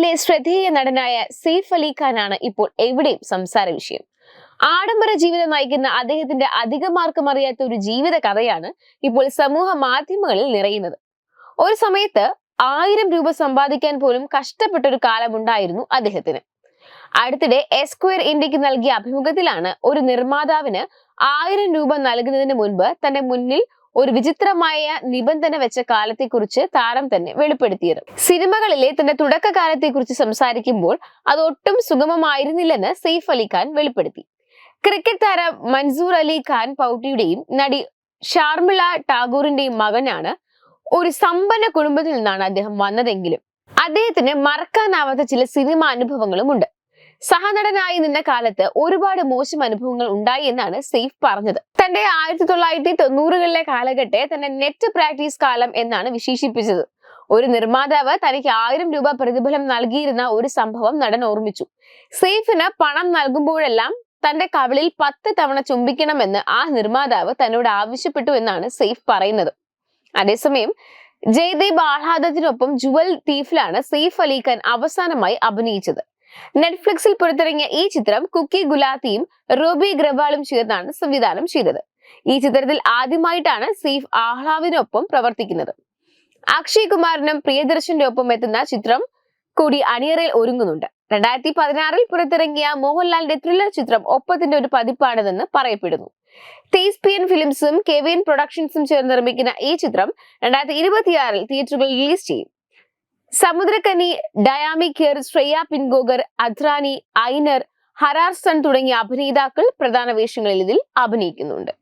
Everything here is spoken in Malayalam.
മലയാളത്തിലെ ശ്രദ്ധേയ നടനായ സെയ്ഫ് അലി ഖാനാണ് ഇപ്പോൾ എവിടെയും സംസാര വിഷയം. ആഡംബര ജീവിതം നയിക്കുന്ന അദ്ദേഹത്തിന്റെ അധികമാർക്കും അറിയാത്ത ഒരു ജീവിത കഥയാണ് ഇപ്പോൾ സമൂഹ മാധ്യമങ്ങളിൽ നിറയുന്നത്. ഒരു സമയത്ത് ആയിരം രൂപ സമ്പാദിക്കാൻ പോലും കഷ്ടപ്പെട്ട ഒരു കാലമുണ്ടായിരുന്നു അദ്ദേഹത്തിന്. അടുത്തിടെ എസ്ക്വയർ ഇന്ത്യയ്ക്ക് നൽകിയ അഭിമുഖത്തിലാണ് ഒരു നിർമ്മാതാവിന് ആയിരം രൂപ നൽകുന്നതിന് മുൻപ് തന്റെ മുന്നിൽ ഒരു വിചിത്രമായ നിബന്ധന വെച്ച കാലത്തെ കുറിച്ച് താരം തന്നെ വെളിപ്പെടുത്തിയത്. സിനിമകളിലെ തന്റെ തുടക്കകാലത്തെ കുറിച്ച് സംസാരിക്കുമ്പോൾ അത് ഒട്ടും സുഗമമായിരുന്നില്ലെന്ന് സെയ്ഫ് അലി ഖാൻ വെളിപ്പെടുത്തി. ക്രിക്കറ്റ് താരം മൻസൂർ അലി ഖാൻ പൗട്ടിയുടെയും നടി ഷാർമിള ടാഗോറിന്റെയും മകനാണ് ഒരു സമ്പന്ന കുടുംബത്തിൽ നിന്നാണ് അദ്ദേഹം വന്നതെങ്കിലും അദ്ദേഹത്തിന് മറക്കാനാവാത്ത ചില സിനിമ അനുഭവങ്ങളുമുണ്ട് സഹനടനായി നിന്ന കാലത്ത് ഒരുപാട് മോശം അനുഭവങ്ങൾ ഉണ്ടായി എന്നാണ് സെയ്ഫ് പറഞ്ഞത്. തന്റെ ആയിരത്തി തൊള്ളായിരത്തി തൊണ്ണൂറുകളിലെ കാലഘട്ടെ തന്റെ നെറ്റ് പ്രാക്ടീസ് കാലം എന്നാണ് വിശേഷിപ്പിച്ചത്. ഒരു നിർമ്മാതാവ് തനിക്ക് ആയിരം രൂപ പ്രതിഫലം നൽകിയിരുന്ന ഒരു സംഭവം നടൻ ഓർമ്മിച്ചു. സെയ്ഫിന് പണം നൽകുമ്പോഴെല്ലാം തന്റെ കവിളിൽ പത്ത് തവണ ചുംബിക്കണമെന്ന് ആ നിർമ്മാതാവ് തന്നോട് ആവശ്യപ്പെട്ടു എന്നാണ് സെയ്ഫ് പറയുന്നത്. അതേസമയം ജയദേവ് ആഹ്ലാദത്തിനൊപ്പം ജുവൽ തീഫിലാണ് സെയ്ഫ് അലി ഖാൻ അവസാനമായി അഭിനയിച്ചത്. നെറ്റ്ഫ്ലിക്സിൽ പുറത്തിറങ്ങിയ ഈ ചിത്രം കുക്കി ഗുലാത്തിയും റോബി ഗ്രവാളും ചേർന്നാണ് സംവിധാനം ചെയ്തത്. ഈ ചിത്രത്തിൽ ആദ്യമായിട്ടാണ് സീഫ് ആഹ്ലാവിനൊപ്പം പ്രവർത്തിക്കുന്നത്. അക്ഷയ് കുമാറിനും പ്രിയദർശന്റെ ഒപ്പം എത്തുന്ന ചിത്രം കൂടി അണിയറയിൽ ഒരുങ്ങുന്നുണ്ട്. രണ്ടായിരത്തി പതിനാറിൽ പുറത്തിറങ്ങിയ മോഹൻലാലിന്റെ ത്രില്ലർ ചിത്രം ഒപ്പത്തിന്റെ ഒരു പതിപ്പാണിതെന്ന് പറയപ്പെടുന്നു. തേസ്പിയൻ ഫിലിംസും കെവിൻ പ്രൊഡക്ഷൻസും ചേർന്ന് നിർമ്മിക്കുന്ന ഈ ചിത്രം രണ്ടായിരത്തി ഇരുപത്തിയാറിൽ തിയേറ്ററുകളിൽ റിലീസ് ചെയ്യും. സമുദ്രകനി ഡയാമി ശ്രേയ പിൻഗോഗർ അദ്രാനി ഐനർ ഹരാർസൺ തുടങ്ങിയ അഭിനേതാക്കൾ പ്രധാന വേഷങ്ങളിൽ ഇതിൽ അഭിനയിക്കുന്നുണ്ട്.